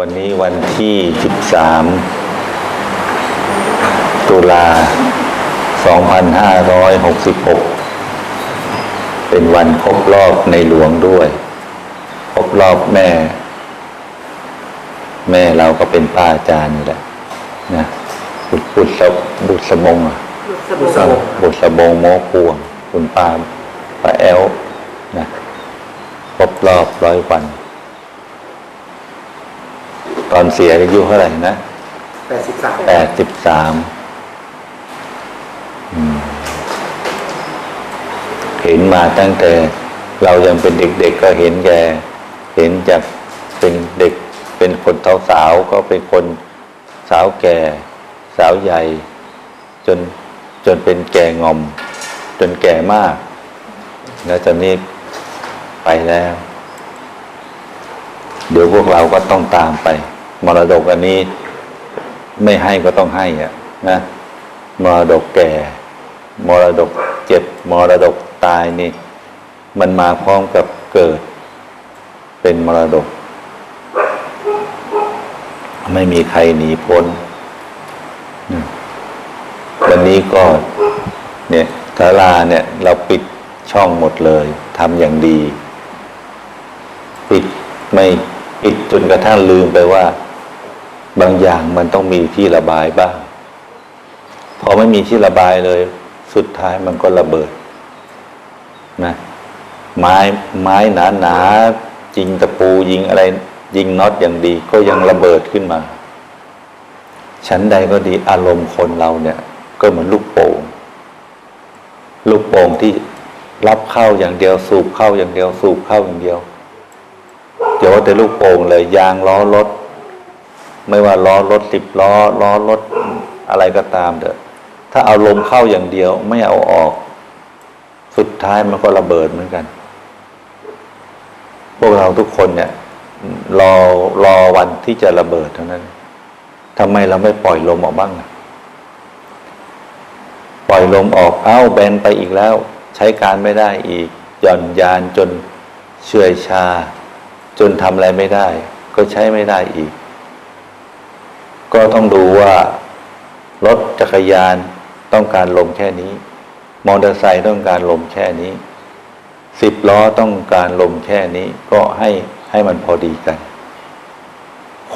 วันนี้วันที่ 13 ตุลา 2566 เป็นวันครบรอบในหลวงด้วย ครบรอบแม่ แม่เราก็เป็นป้าอาจารย์นี่แหละนะบุตรบุตรสะบุตรสมงอะบุษบกบุษบงโมพวง คุณป้าป้าแอลนะครบรอบร้อยวัน ตอนเสียอายุเท่าไหร่นะแปดสิบสามแปดสิบสามเห็นมาตั้งแต่เรายังเป็นเด็กๆก็เห็นแก เห็นจากเป็นเด็กเป็นคนเท่าสาวๆก็เป็นคนสาวแก่ สาวใหญ่ จนจนเป็นแก่งอม จนแก่มาก แล้วตอนนี้ไปแล้ว เดี๋ยวพวกเราก็ต้องตามไป มรดกอันนี้ ไม่ให้ก็ต้องให้อะนะมรดกแก่ มรดกเจ็บมรดกตายนี่ มันมาพร้อมกับเกิด เป็นมรดก ไม่มีใครหนีพ้นวันนี้ก็ เนี่ยศาลาเนี่ย เราปิดช่องหมดเลยทำอย่างดี ปิดไม่ปิดจนกระทั่งลืมไปว่า บางอย่างมันต้องมีที่ระบายบ้าง พอไม่มีที่ระบายเลย สุดท้ายมันก็ระเบิดนะไม้ไม้หนาหนายิงตะปูยิงอะไร ยิงน็อตอย่างดี ก็ยังระเบิดขึ้นมา ชั้นใดก็ดีอารมณ์คนเราเนี่ย ก็เหมือนลูกโป่งลูกโป่งที่รับเข้าอย่างเดียวสูบเข้าอย่างเดียวสูบเข้าอย่างเดียว เดี๋ยวว่าแต่ลูกโป่งเลยยางล้อรถ ไม่ว่าล้อรถสิบล้อล้อรถอะไรก็ตามเถอะถ้าเอาลมเข้าอย่างเดียว ไม่เอาออก สุดท้ายมันก็ระเบิดเหมือนกัน พวกเราทุกคนเนี่ย รอรอวันที่จะระเบิดเท่านั้นทำไมเราไม่ปล่อยลมออกบ้างปล่อยลมออกเอ้าแบนไปอีกแล้ว ใช้การไม่ได้อีกหย่อนยานจนเชื่อยชา จนทำอะไรไม่ได้ ก็ใช้ไม่ได้อีก ก็ต้องดูว่ารถจักรยานต้องการลมแค่นี้ มอเตอร์ไซค์ต้องการลมแค่นี้สิบล้อต้องการลมแค่นี้ก็ให้ให้มันพอดีกัน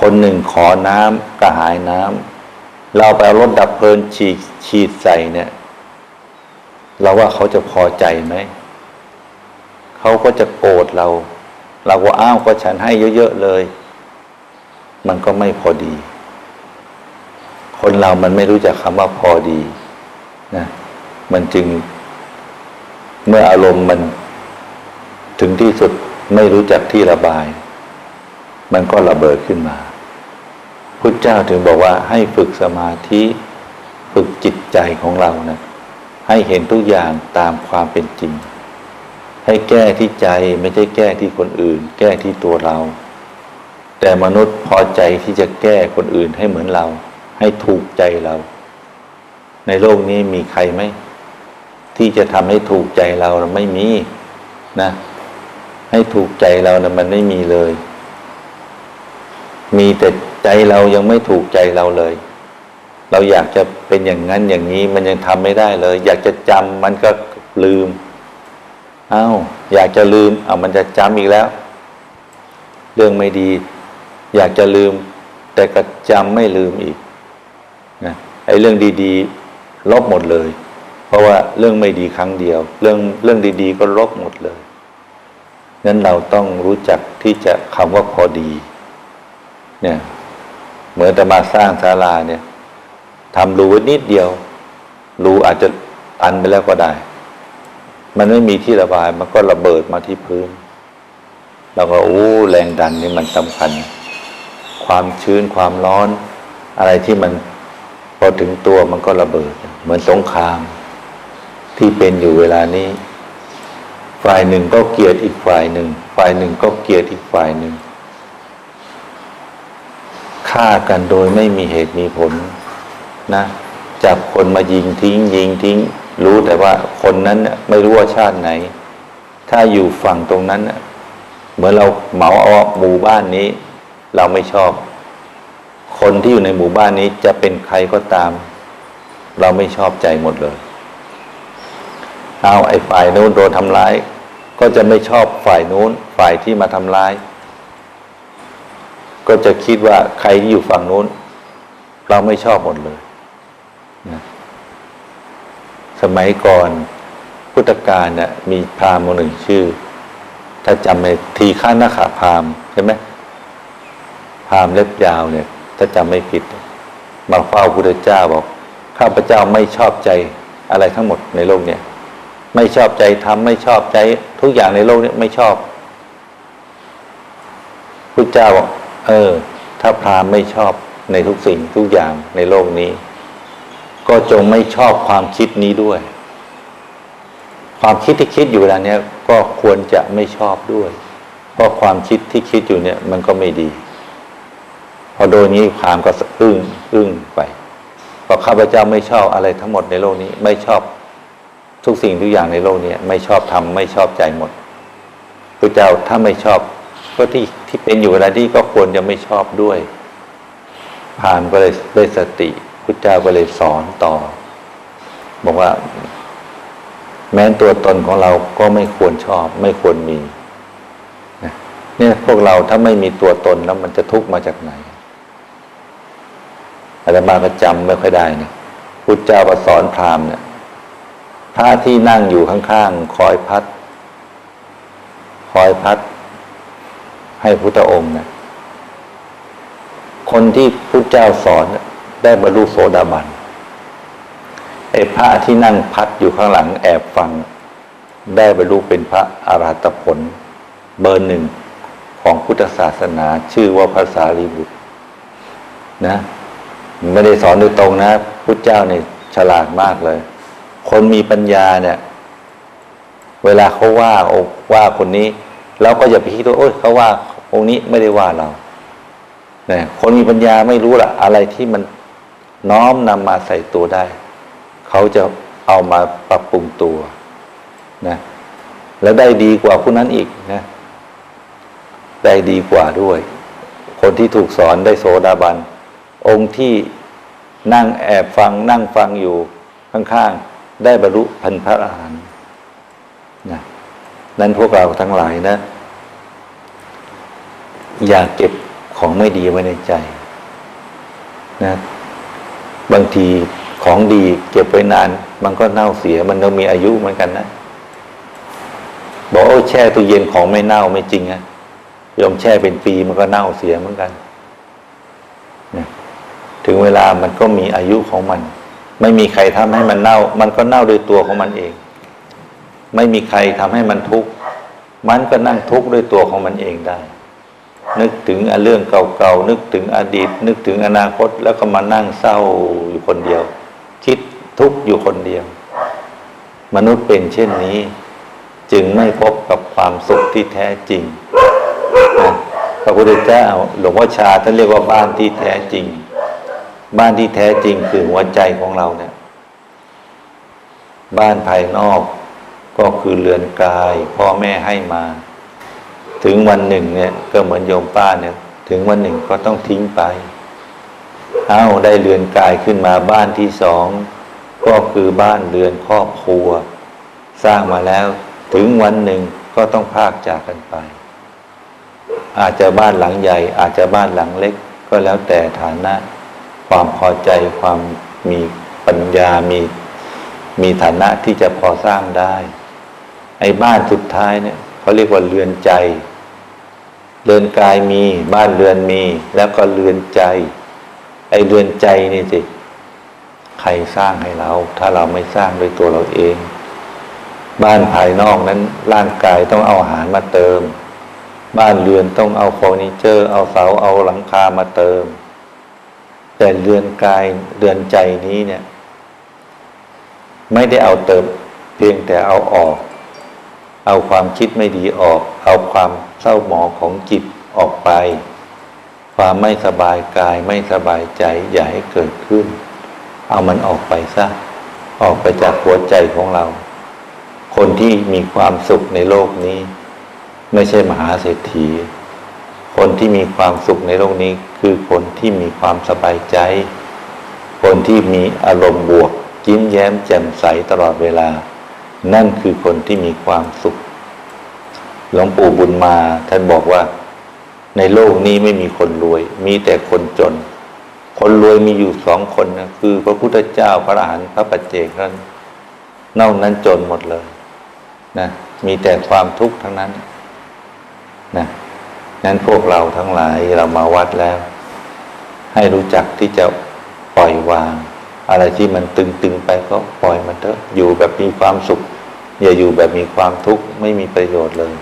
คนหนึ่งขอน้ำกระหายน้ำเราไปเอารถดับเพลิงฉีดฉีดใส่เนี่ย เราว่าเขาจะพอใจไหมเขาก็จะโกรธเรา เราก็อ้าวก็ฉันให้เยอะๆเลย มันก็ไม่พอดี คนเรามันไม่รู้จักคำว่าพอดีนะมันจึง เมื่ออารมณ์มันถึงที่สุดไม่รู้จักที่ระบาย มันก็ระเบิดขึ้นมาพุทธเจ้าถึงบอกว่าให้ฝึกสมาธิฝึกจิตใจของเรานะให้เห็นทุกอย่างตามความเป็นจริง ให้แก้ที่ใจไม่ใช่แก้ที่คนอื่น แก้ที่ตัวเรา แต่มนุษย์พอใจที่จะแก้คนอื่นให้เหมือนเรา ให้ถูกใจเรา ในโลกนี้มีใครไหม ที่จะทำให้ถูกใจเรานะไม่มีนะ ให้ถูกใจเรานะมันไม่มีเลย มีแต่ใจเรายังไม่ถูกใจเราเลย เราอยากจะเป็นอย่างนั้นอย่างนี้มันยังทำไม่ได้เลย อยากจะจำมันก็ลืมอ้าวอยากจะลืมเอามันจะจำอีกแล้ว เรื่องไม่ดี อยากจะลืม แต่ก็จำไม่ลืมอีก นะไอ้เรื่องดีๆ ลบหมดเลย เพราะว่าเรื่องไม่ดีครั้งเดียว เรื่องเรื่องดีๆ ก็ลบหมดเลยงั้นเราต้องรู้จักที่จะคำว่าพอดี เนี่ยเหมือนแต่มาสร้างศาลาเนี่ยทำรูไว้นิดเดียวรูอาจจะตันไปแล้วก็ได้ มันไม่มีที่ระบาย มันก็ระเบิดมาที่พื้น แล้วก็โอ้แรงดันนี่มันสำคัญ ความชื้นความร้อน อะไรที่มัน พอถึงตัวมันก็ระเบิด เหมือนสงคราม ที่เป็นอยู่เวลานี้ ฝ่ายหนึ่งก็เกลียดอีกฝ่ายหนึ่ง ฝ่ายหนึ่งก็เกลียดอีกฝ่ายหนึ่งฆ่ากันโดยไม่มีเหตุมีผล นะจับคนมายิงทิ้ง ยิงทิ้ง รู้แต่ว่าคนนั้นน่ะไม่รู้ว่าชาติไหน ถ้าอยู่ฝั่งตรงนั้นเหมือนเราเหมาเอาหมู่บ้านนี้ เราไม่ชอบ คนที่อยู่ในหมู่บ้านนี้จะเป็นใครก็ตาม เราไม่ชอบใจหมดเลย เอาไอ้ฝ่ายนู้นโดนทำร้าย ก็จะไม่ชอบฝ่ายนู้น ฝ่ายที่มาทำร้าย ก็จะคิดว่าใครที่อยู่ฝั่งนู้น เราไม่ชอบหมดเลยนะสมัยก่อนพุทธกาลเนี่ยมีพราหมณ์หนึ่งชื่อ ถ้าจำไม่ทีฆานาขาพราหมณ์ใช่ไหมพราหมณ์เล็บยาวเนี่ย ถ้าจำไม่ผิด มาเฝ้าพุทธเจ้าบอก ข้าพเจ้าไม่ชอบใจอะไรทั้งหมดในโลกเนี่ย ไม่ชอบใจทำไม่ชอบใจทุกอย่างในโลกนี้ไม่ชอบพุทธเจ้าบอกเออ ถ้าพราหมณ์ไม่ชอบในทุกสิ่งทุกอย่างในโลกนี้ ก็จงไม่ชอบความคิดนี้ด้วย ความคิดที่คิดอยู่เวลาเนี้ยก็ควรจะไม่ชอบด้วย เพราะความคิดที่คิดอยู่เนี่ย มันก็ไม่ดี พอโดนนี้พรามก็อึ้งอึ้งไปพราะข้าพเจ้าไม่ชอบอะไรทั้งหมดในโลกนี้ ไม่ชอบทุกสิ่งทุกอย่างในโลกนี้ไม่ชอบทำไม่ชอบใจหมดพระเจ้าถ้าไม่ชอบก็ที่ที่เป็นอยู่เวลานี้ก็ควรจะไม่ชอบด้วยพราหมก็เลยได้สติพุทธเจ้าก็เลยสอนต่อ บอกว่า แม้ตัวตนของเราก็ไม่ควรชอบ ไม่ควรมีเนี่ยพวกเราถ้าไม่มีตัวตนแล้วมันจะทุกข์มาจากไหน อาตมาก็จำไม่ค่อยได้นะพุทธเจ้าก็สอนพราหมณ์เนี่ยพระที่นั่งอยู่ข้างๆคอยพัด คอยพัด ให้พุทธองค์นี่ยคนที่พุทธเจ้าสอนได้บรรลุโสดาบันไอ้พระที่นั่งพัดอยู่ข้างหลังแอบฟัง ได้บรรลุเป็นพระอาราตผล เบอร์หนึ่งของพุทธศาสนาชื่อว่าภาษาลีบุตรนะ ไม่ได้สอนโดยตรงนะพุทธเจ้าเนี่ยฉลาดมากเลย คนมีปัญญาเนี่ย เวลาเขาว่าอกว่าคนนี้เราก็อย่าไปคิดว่าโอ้ยเขาว่าองค์นี้ไม่ได้ว่าเราเนี่ยคนมีปัญญาไม่รู้ละอะไรที่มันน้อมนำมาใส่ตัวได้ เขาจะเอามาปรับปรุงตัวนะแล้วได้ดีกว่าผู้นั้นอีกนะได้ดีกว่าด้วย คนที่ถูกสอนได้โสดาบัน องค์ที่นั่งแอบฟังนั่งฟังอยู่ข้างๆ ได้บรรลุพันพระอรหันต์นะนั้นพวกเราทั้งหลายนะ อย่าเก็บของไม่ดีไว้ในใจนะบางทีของดีเก็บไว้นาน มันก็เน่าเสีย มันต้องมีอายุเหมือนกันนะ บอกโอ้แช่ตู้เย็นของไม่เน่าไม่จริงนะยอมแช่เป็นปีมันก็เน่าเสียเหมือนกัน เวลามันก็มีอายุของมัน ไม่มีใครทำให้มันเน่า มันก็เน่าโดยตัวของมันเอง ไม่มีใครทำให้มันทุกข์มันก็นั่งทุกข์ด้วยตัวของมันเองได้ นึกถึงเรื่องเก่าๆนึกถึงอดีต นึกถึงอนาคต แล้วก็มานั่งเศร้าอยู่คนเดียว คิดทุกข์อยู่คนเดียว มนุษย์เป็นเช่นนี้ จึงไม่พบกับความสุขที่แท้จริงพระพุทธเจ้าหลวงพ่อชาท่านเรียกว่าบ้านที่แท้จริง บ้านที่แท้จริงคือหัวใจของเราเนี่ย บ้านภายนอกก็คือเรือนกาย พ่อแม่ให้มา ถึงวันหนึ่งเนี่ย ก็เหมือนโยมป้าเนี่ย ถึงวันหนึ่งก็ต้องทิ้งไป เอาได้เรือนกายขึ้นมาบ้านที่สองก็คือบ้านเรือนครอบครัว สร้างมาแล้ว ถึงวันหนึ่งก็ต้องพากจากกันไป อาจจะบ้านหลังใหญ่ อาจจะบ้านหลังเล็ก ก็แล้วแต่ฐานะ ความพอใจความมีปัญญามีมีฐานะที่จะพอสร้างได้ ไอ้บ้านสุดท้ายเนี่ยเขาเรียกว่าเรือนใจ เรือนกายมีบ้านเรือนมี แล้วก็เรือนใจ ไอ้เรือนใจนี่สิใครสร้างให้เรา ถ้าเราไม่สร้างด้วยตัวเราเอง บ้านภายนอกนั้นร่างกายต้องเอาอาหารมาเติม บ้านเรือนต้องเอาเฟอร์นิเจอร์ เอาเสาเอาหลังคามาเติม แต่เรือนกายเรือนใจนี้เนี่ย ไม่ได้เอาเติมเพียงแต่เอาออก เอาความคิดไม่ดีออก เอาความเศร้าหมองของจิตออกไป ความไม่สบายกายไม่สบายใจอย่าให้เกิดขึ้น เอามันออกไปซะออกไปจากหัวใจของเรา คนที่มีความสุขในโลกนี้ ไม่ใช่มหาเศรษฐี คนที่มีความสุขในโลกนี้คือคนที่มีความสบายใจ คนที่มีอารมณ์บวกยิ้มแย้มแจ่มใสตลอดเวลา นั่นคือคนที่มีความสุข หลวงปู่บุญมาท่านบอกว่า ในโลกนี้ไม่มีคนรวย มีแต่คนจน คนรวยมีอยู่สองคนนะคือ พระพุทธเจ้าพระอรหันต์พระปัจเจกนั้นนอกนั้นจนหมดเลยนะมีแต่ความทุกข์ทั้งนั้นนะ นั้นพวกเราทั้งหลายเรามาวัดแล้ว ให้รู้จักที่จะปล่อยวาง อะไรที่มันตึงๆไปก็ปล่อยมันเถอะอยู่แบบมีความสุข อย่าอยู่แบบมีความทุกข์ไม่มีประโยชน์เลย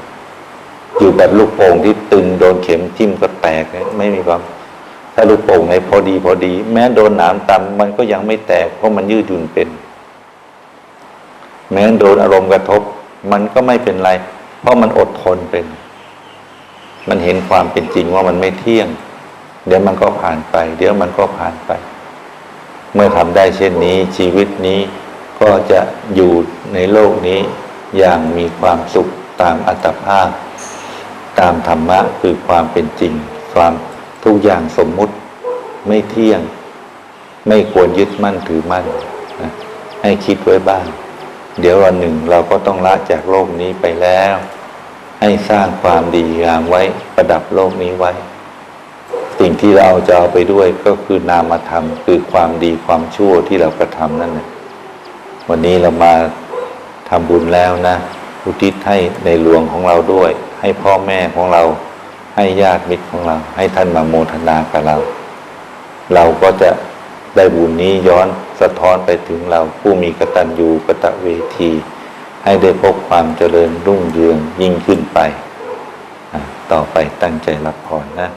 อยู่แบบลูกโป่งที่ตึงโดนเข็มจิ้มก็แตกไม่มีความ ถ้าลูกโป่งไหนพอดีพอดี แม้โดนหนามตำมันก็ยังไม่แตกเพราะมันยืดหยุ่นเป็น แม้โดนอารมณ์กระทบ มันก็ไม่เป็นไร เพราะมันอดทนเป็น มันเห็นความเป็นจริงว่ามันไม่เที่ยง เดี๋ยวมันก็ผ่านไป เดี๋ยวมันก็ผ่านไป เมื่อทำได้เช่นนี้ชีวิตนี้ก็จะอยู่ในโลกนี้อย่างมีความสุขตามอัตภาพ ตามธรรมะคือความเป็นจริง ความทุกอย่างสมมุติไม่เที่ยง ไม่ควรยึดมั่นถือมั่นนะให้คิดไว้บ้าง เดี๋ยววันหนึ่งเราก็ต้องละจากโลกนี้ไปแล้ว ให้สร้างความดีงามไว้ประดับโลกนี้ไว้ สิ่งที่เราจะเอาไปด้วยก็คือนามธรรม คือความดีความชั่วที่เรากระทำนั่นแหละวันนี้เรามาทำบุญแล้วนะอุทิศให้ในหลวงของเราด้วย ให้พ่อแม่ของเรา ให้ญาติมิตรของเรา ให้ท่านมาโมทนากับเรา เราก็จะได้บุญนี้ย้อนสะท้อนไปถึงเราผู้มีกตัญญูกตเวที ให้ได้พบความเจริญรุ่งเรืองยิ่งขึ้นไป ต่อไปตั้งใจรับพรนะ